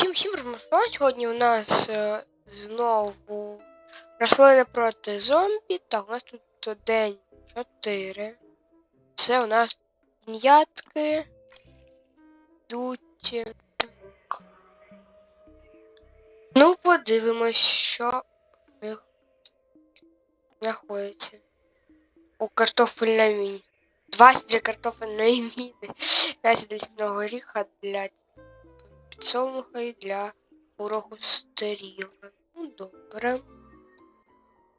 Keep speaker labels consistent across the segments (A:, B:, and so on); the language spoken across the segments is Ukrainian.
A: всім всім Ромашова. Сьогодні у нас е, знову рослини проти зомбі. Так, у нас тут день 4. Це у нас пінятки. Йдуть. Так. Ну, подивимось, що в них знаходиться. У картофельній міні. 23 картофельної міни. 10 для лісного горіха для підсолнуха і для пороху стеріла. Ну, добре.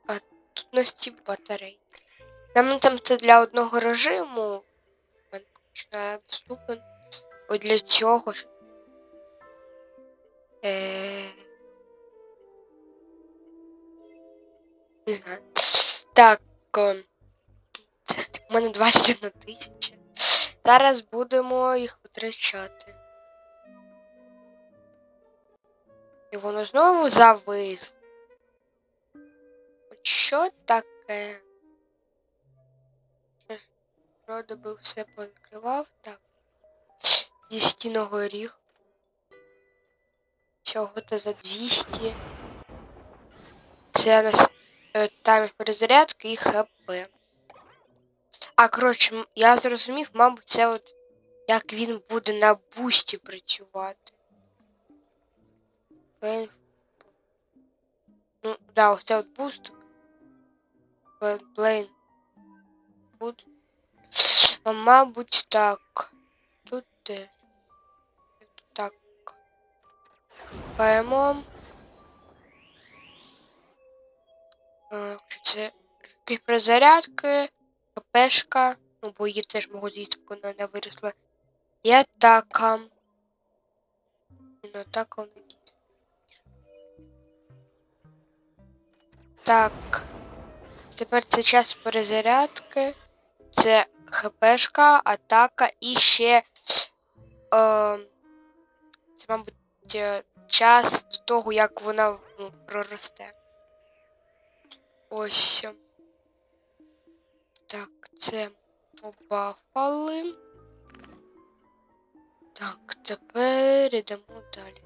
A: А тут у нас ті батарейки. Нам там це для одного режиму. Мене починає доступен. Ось для цього ж. Е... Не знаю. Так. о, У мене 21 тисяча. Зараз будемо їх витрачати. І воно знову завис. От що таке? Щас би все повідкривав. Так. Зі стіну горіх. Всього то за 200. Це нас е, таймер перезарядки і ХП. А коротше, я зрозумів, мабуть, це от як він буде на бусті працювати. Плейн. Ну, да, ось це от буст. Плейн. Буд. А, мабуть, так. Тут теж. Так. Паємо. А, Це якісь КПшка. Ну, бо її теж можу з'їсти, бо вона не виросла. І атака. Ну, атака вона Так. Тепер це час перезарядки. Це ХПшка, атака і ще. Е, це, мабуть, е, час до того, як вона ну, проросте. Ось. Так, це побафали. Так, тепер йдемо далі.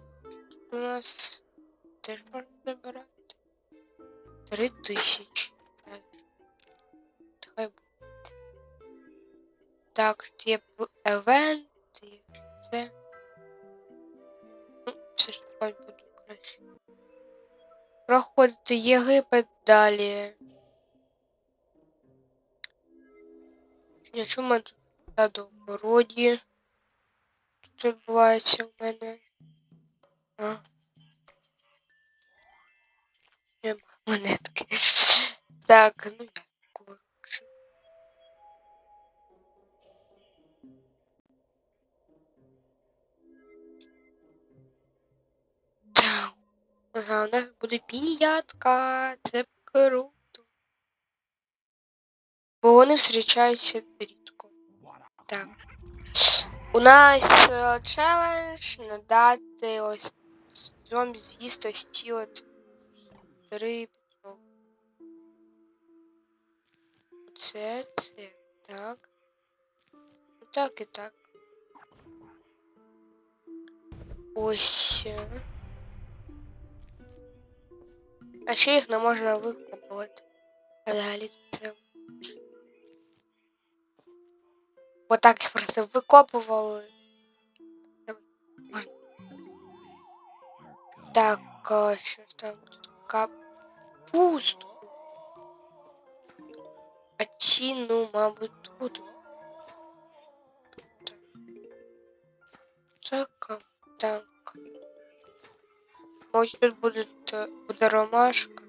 A: У нас теж можна забирати. Три тисячі. Хай буде. Так, є евент, є це. Ну, все ж таки буде краще. Проходити Єгипет далі. Нічого мене тут на догороді. Тут відбувається в мене. А. Нема монетки. Так, ну я коротше. Так. Ага, у нас буде пінятка. Це круто. Бо вони зустрічаються рідко. Так. У нас е, челендж надати ось зомбі з'їсти ось ці от три пчол. Це, це, так. Ну так і так. Ось. е. А ще їх не можна викопувати. А Взагалі це. Отак їх просто викопували. Так, можна. Так, а, що ж там тут капусту. А ці, ну, мабуть, тут. Так, а, так. Ось тут буде, е, буде ромашка.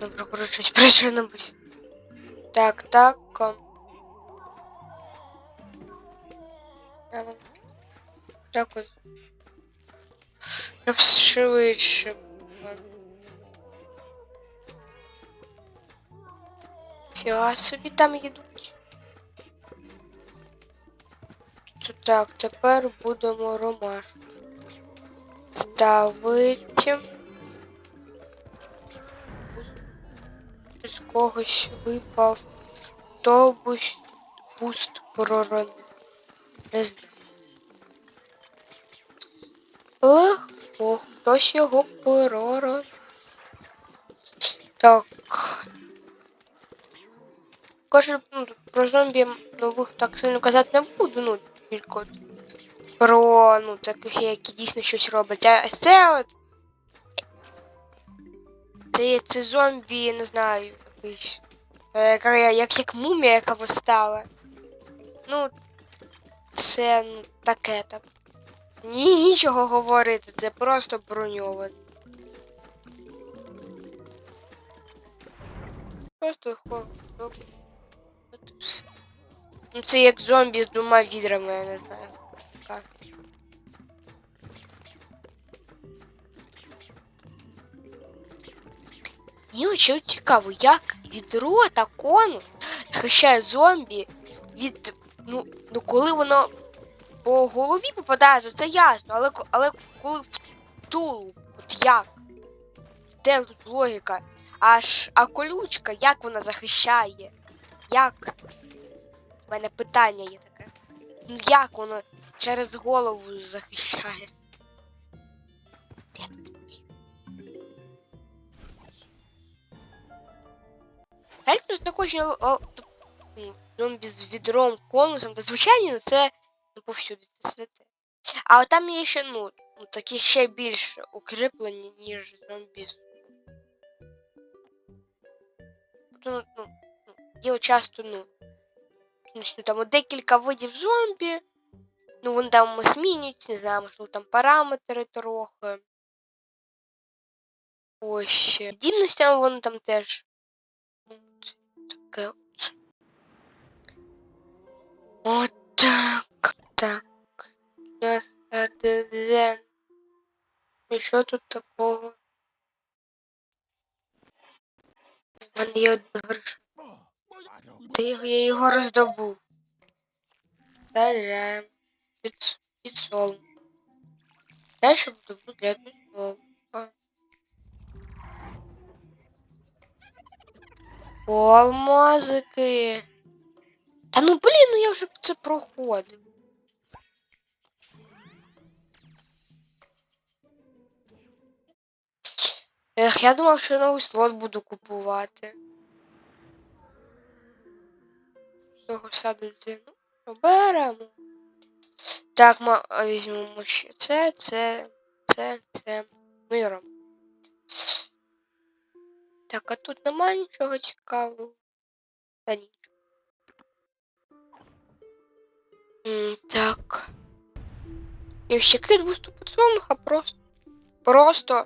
A: Добре, коротше, причинимось. Так, так. а. Я вам- Так ось. Я б швидше. Фіга собі там їдуть. Так, тепер будемо ромашку. Ставити. З когось випав автобус буст проронив. Не знаю. Легко, хтось його перорос. Так. Каже, ну, про зомбі нових так сильно казати не буду, ну, тільки от про ну, таких, які дійсно щось роблять. А це от. Це, це зомбі, не знаю, якийсь. е, як, як мумія, яка восстала. Ну, це ну, таке там. Ні, нічого говорити, це просто броньоване. Просто хо. От. Ну це як зомбі з двома відрами, я не знаю. Як. Мені очі цікаво, як відро та конус захищає зомбі від. Ну, ну коли воно по голові попадає, то це ясно, але, але коли в тулуб, от як? Де тут логіка? Аж а колючка, як вона захищає? Як? У мене питання є таке. Ну як воно через голову захищає? Де тут логіка? Реально знаходження л- л- т- м, зомбі з відром, конусом, та звичайно це ну, повсюди це святе. А там є ще, ну, ну, такі ще більш укріплені, ніж зомбі. з- Ну, ну, ну, є часто, ну, ну, там декілька видів зомбі, ну, вони там змінюються, не знаю, можливо, там параметри трохи. Ось. Дібностями вони там теж. ну, Таке от. От так. Так. АДЗ. І що тут такого? У мене є одна гроша. Та його, я його роздобув. Заряємо. Під, підсол. Я ще добу для підсолнуха. Алмазики. Та ну блін, ну я вже це проходив. Ех, я думав, що новий слот буду купувати. Цього саду йти. Ну, беремо. Так, ми візьмемо ще це, це, це, це. Ну і робимо. Так, а тут немає нічого цікавого. Та ні. Так. І ще кит виступ подсолнуха просто. Просто.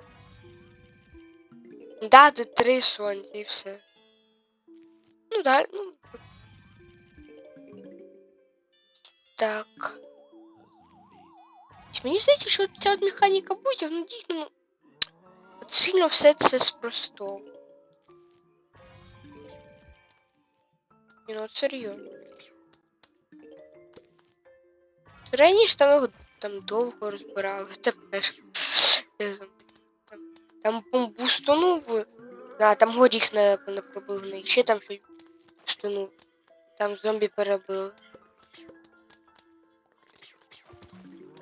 A: Дати три сонця і все. Ну далі, ну. Так. Мені здається, що ця от механіка будь, ну дійсно, ну. От сильно все це спростовує. Ні, ну от серйозно. Раніше там його там довго розбирали, тепер ж, не знаю, Там, там бум- бустанув, а там горіх не, не пробивний, ще там щось бустанув, там зомбі перебили.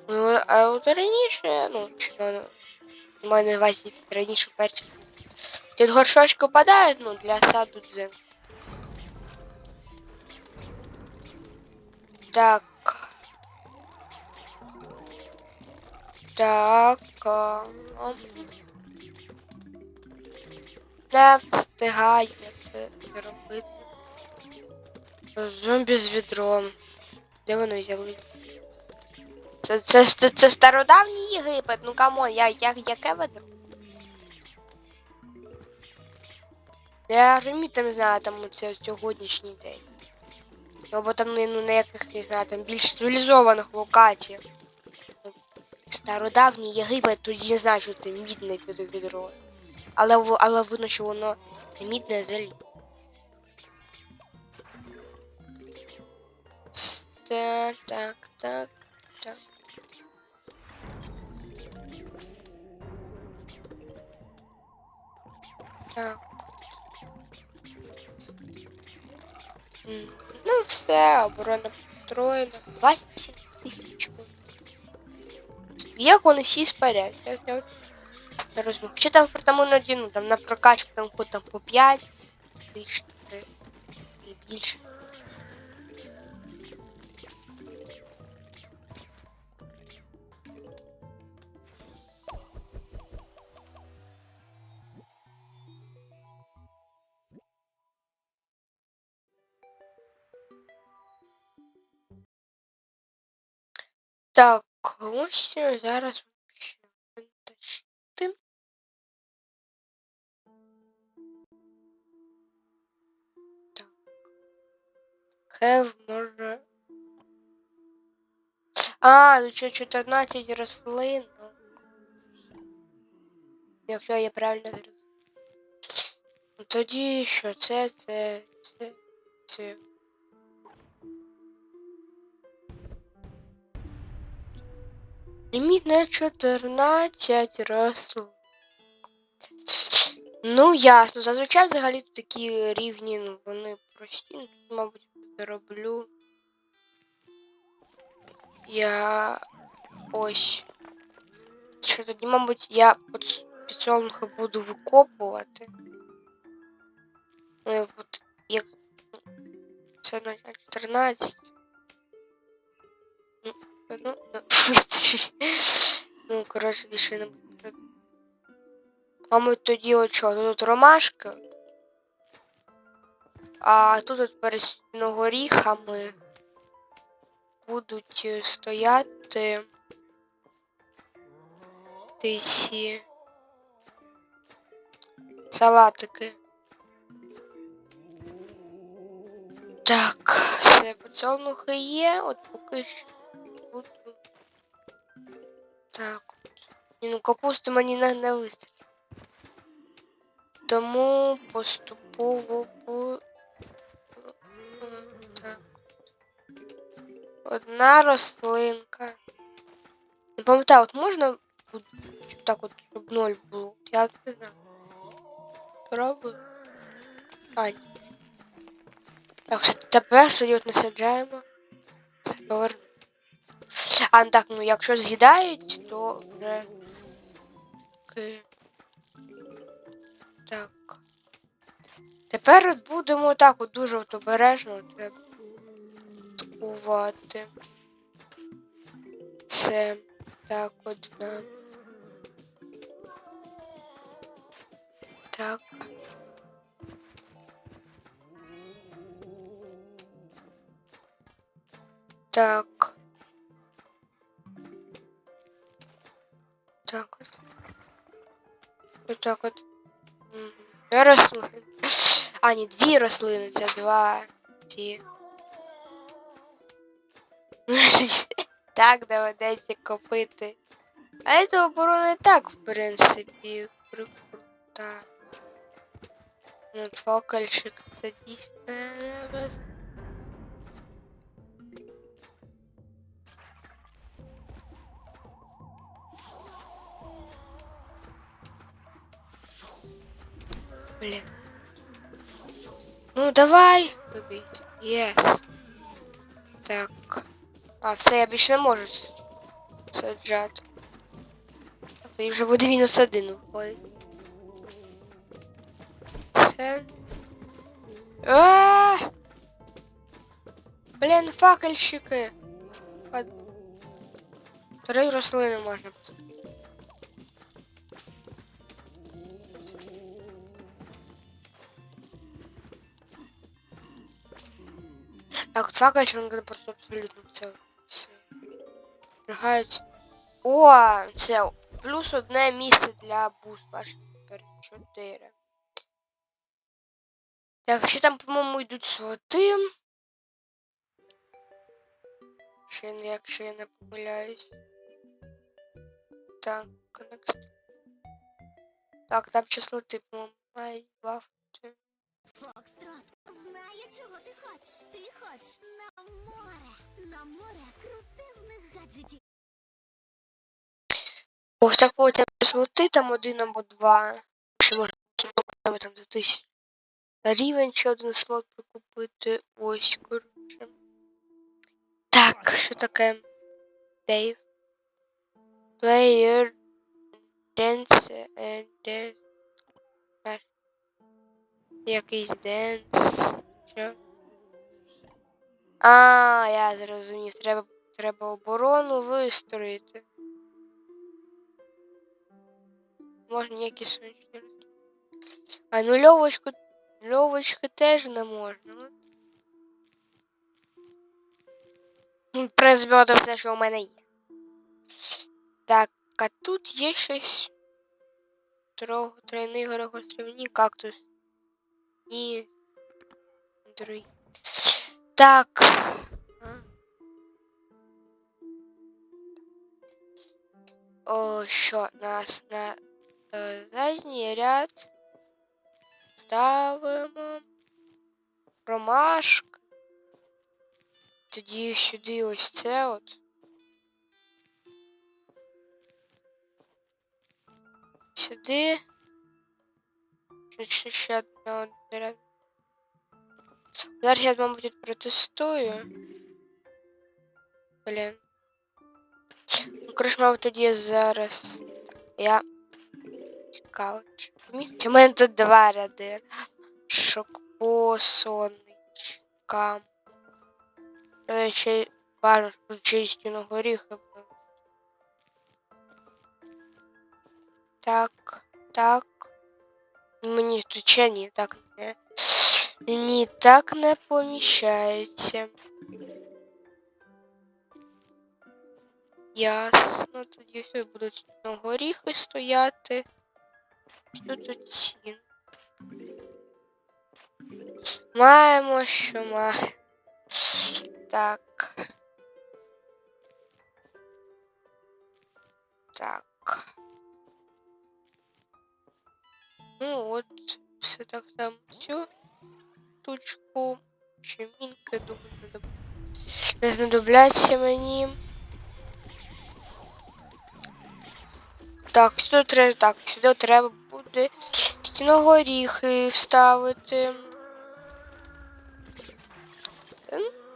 A: Ну, а от раніше, ну, ну, у мене на увазі раніше перші. Тут горшочки падають, ну, для саду дзен. Так. Так. а. Не встигаю це робити. Зомбі з відром. Де вони взяли? Це, це, це, це стародавній Єгипет, ну камон, я, я, яке ведро? Я ремі там знаю, там це сьогоднішній день. Ну, бо там ну, на яких, не знаю, там більш цивілізованих локаціях. Стародавній Єгипет, тоді не знаю, що це мідне відро. Але, але видно, що воно не мідне залізо. Так, так, так, так. Так. Ну все, оборона построєна. 20 тисяч. як вони всі спарять. Я, я от не розумію. Хоча там тому іноді, ну, там на прокачку там хоч там по 5 тисяч е, і більше. Так, ось е, зараз Хев може. А, ну що 14 рослин. ну. Якщо я правильно зрозумів. Ну, Тоді що це, це, це, це. Ліміт на 14 рослин. Ну, ясно. Зазвичай взагалі такі рівні, ну, вони прості. Ну, тут, мабуть, зароблю. Я ось. Що тоді, мабуть, я под підсолнухи буду викопувати. Ну, і от як це на 14. Ну, ну, ну, ну, коротше, більше не буду. Мабуть, тоді от що, тут от ромашка. А тут от перед горіхами будуть е, стояти ці салатики. Так, все, поцілунки є, от поки що буду. Так. Ні, ну капусти мені не, не вистачить. Тому поступово Одна рослинка. Не пам'ятаю, от можна щоб так от, щоб ноль було? Я не знаю. Пробую. А, ні. Так, тепер тоді от насаджаємо. А, ну так, ну якщо з'їдають, то вже... Так. Тепер от будемо так от дуже от обережно треба атакувати. Це так от да. Так. Так. Так от. Ось так от. Мгм. Дві рослини. А, ні, дві рослини, це два. Ті. Так доведеться копити. А це оборона і так, в принципі, прикрута. Ну, фокальщик, це дійсно без... Блин. Ну давай. Добить. Єс. Так. А, все, я більше не можу с- саджати. А то вже буде мінус один виходить. Все. А! Блін, факельщики. Од- Три рослини можна. посадити. Так, факельщик, він просто абсолютно все. все. Лягають. О, це плюс одне місце для буст, бачите, тепер чотири. Так, ще там, по-моєму, йдуть слоти. Ще, якщо я не помиляюсь. Так, next. Так, там число ти, по-моєму, мають бафти.
B: Знаю, чого ти хочеш. Ти хочеш на море. На море крутизних гаджетів.
A: Ось так от слоти там один або два. Ще можна там за тисячу. Рівень ще один слот прикупити. Ось, коротше. Так, що таке? Дейв. Player dance and dance. Якийсь денс. Що? А, я зрозумів. Треба, треба оборону вистроїти. Можна ніякі сонячні. А ну льовочку, льовочки теж не можна. Ну, це все, що у мене є. Так, а тут є щось. Трох, тройний горохострівні кактус. І. Другий. Так. А. О, що нас на е, задній ряд ставимо ромашк. Тоді сюди ось це от. Сюди. Ще, ще, одна ряд. Зараз я, мабуть, протестую. Блін. Ну, коротше, мабуть, тоді зараз я чи? У мене тут два ряди. Шокпо, сонечка. Е, Ще чисті на горіхи. Так, так. Мені тут ще ні, так не. Ні, так не поміщається. Ну, Ясно, тоді все будуть на горіхи стояти. Що тут сін? Маємо, що маємо. Так. Так. Ну от, все так само цю Штучку. Ще думаю, не доб- не знадобляться мені. Так, сюди треба, так, сюди треба буде стіногоріхи вставити.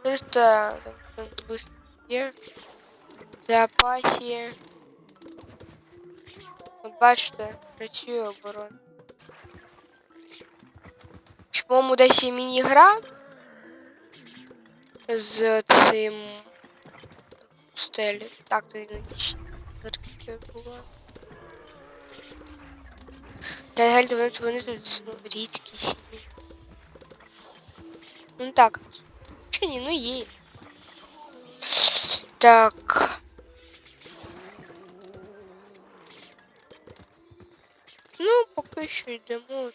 A: Просто там, є. В запасі. От бачите, працює оборона. Чи, По-моєму, десь є міні-гра з цим стелі. Так, то не було. Регаль, вони, вони тут ну, рідкісні. Ну так. Чи ні, ну є. Так. Ну, поки що йдемо.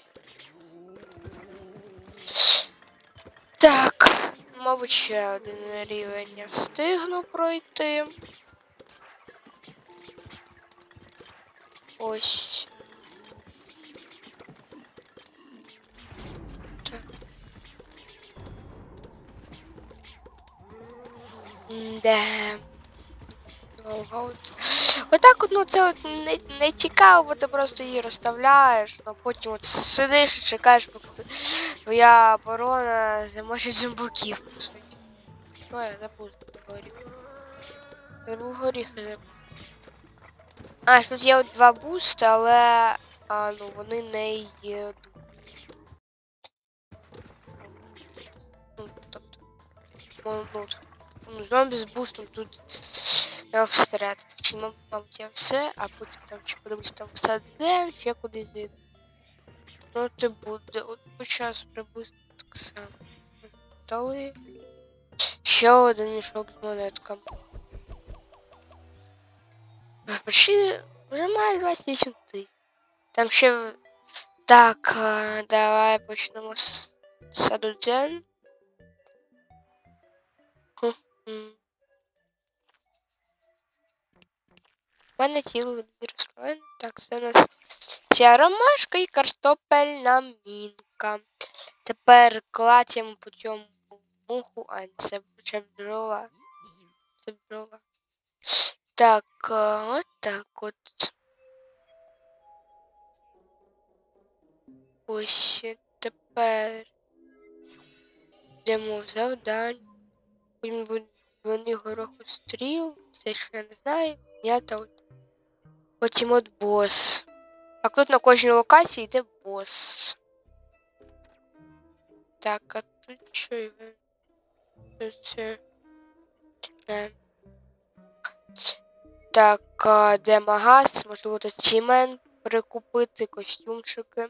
A: Так, мабуть, ще один рівень я встигну пройти. Ось. Так. Довго. Отак от, ну це от не, не цікаво, бо ти просто її розставляєш, а потім от сидиш і чекаєш, поки твоя оборона замочить зомбаків, по суті. Що я забув горіх. Забув горіх забув. А, тут є от два бусти, але а, ну, вони не їдуть. Ну, тобто, ну, ну, ну, зомбі з бустом тут я всередині. Чи мабуть, я все, а потім там чи подивлюсь там все де, ще кудись зайду. Ну, це буде. От по часу приблизно так само. Дали. Ще один мішок з монетками. Почти вже має 28 тисяч. Там ще. Так, а, давай почнемо з Садудзен. Хм. У мене цілих дві рослини. Так, це у нас ця ромашка і картопельна мінка. Тепер кладемо по цьому муху, а це це бджола. Це бджола. Так, а, от так от. Ось тепер йдемо в буде вони горохостріл. Це ще не знаю. Я та от Потім от бос. Так тут на кожній локації йде бос. Так, а тут що? Тут це. Е. Так, де магаз? Можливо, тут сімен прикупити, костюмчики.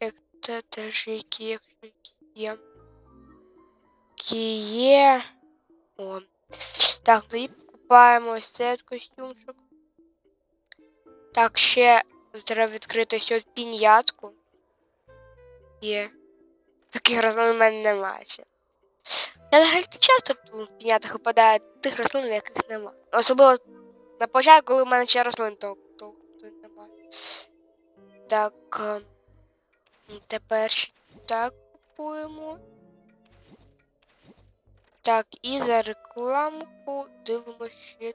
A: Як це теж які, якщо є. Які є. О. Так, тоді покупаємо ось цей костюмчик. Так, ще треба відкрити ось от піньятку. Є. Таких рослин у мене немає. Я взагалі часто в пінятах випадає тих рослин, яких немає. Особливо на початку, коли в мене ще рослин то, тут немає. Так. е, Тепер так купуємо. Так, і за рекламку дивимося.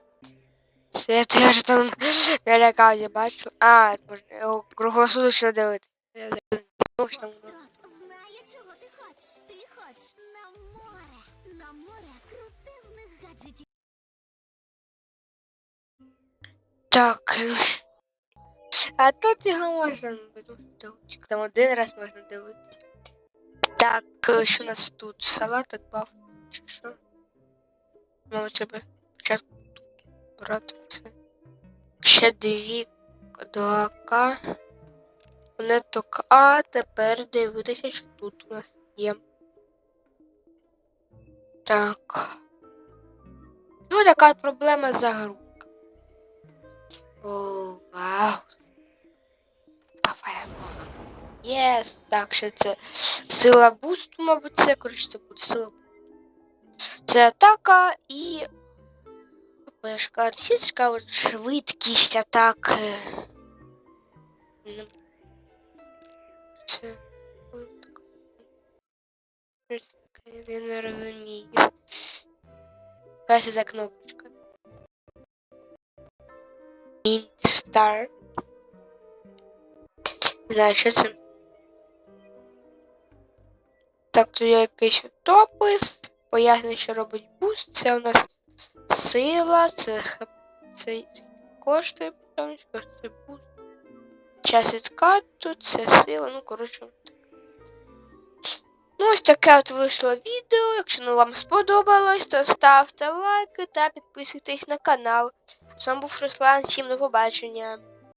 A: Це я теж там налякався, бачу. А, можна його круглосуточно дивитися.
B: Знає, чого ти хочеш. Ти хочеш на море. На море крутизних гаджетів.
A: Так. А тут його можна дивитися. Там один раз можна дивитися. Так, що у нас тут? Салат баф чи що? Мабуть, себе спочатку брати це. Ще дві 2К. Монеток А. Тепер дивитися, що тут у нас є. Так. Ну, така проблема загрузка. О, вау. Єс, так, ще це сила бусту, мабуть, це, коротше, це буде сила. Це атака і. Пешка, сіточка, от швидкість атаки. Ну, Це. Я не розумію. Що за кнопочка? Mint Star. Не знаю, що це. Так, тут є якийсь топис. Пояснює, що робить буст. Це у нас сила, це, це, коштує це буст. Час відкату, це сила, ну коротше. Ну, ось таке от вийшло відео. Якщо ну, вам сподобалось, то ставте лайки та підписуйтесь на канал. З вами був Руслан, всім до побачення.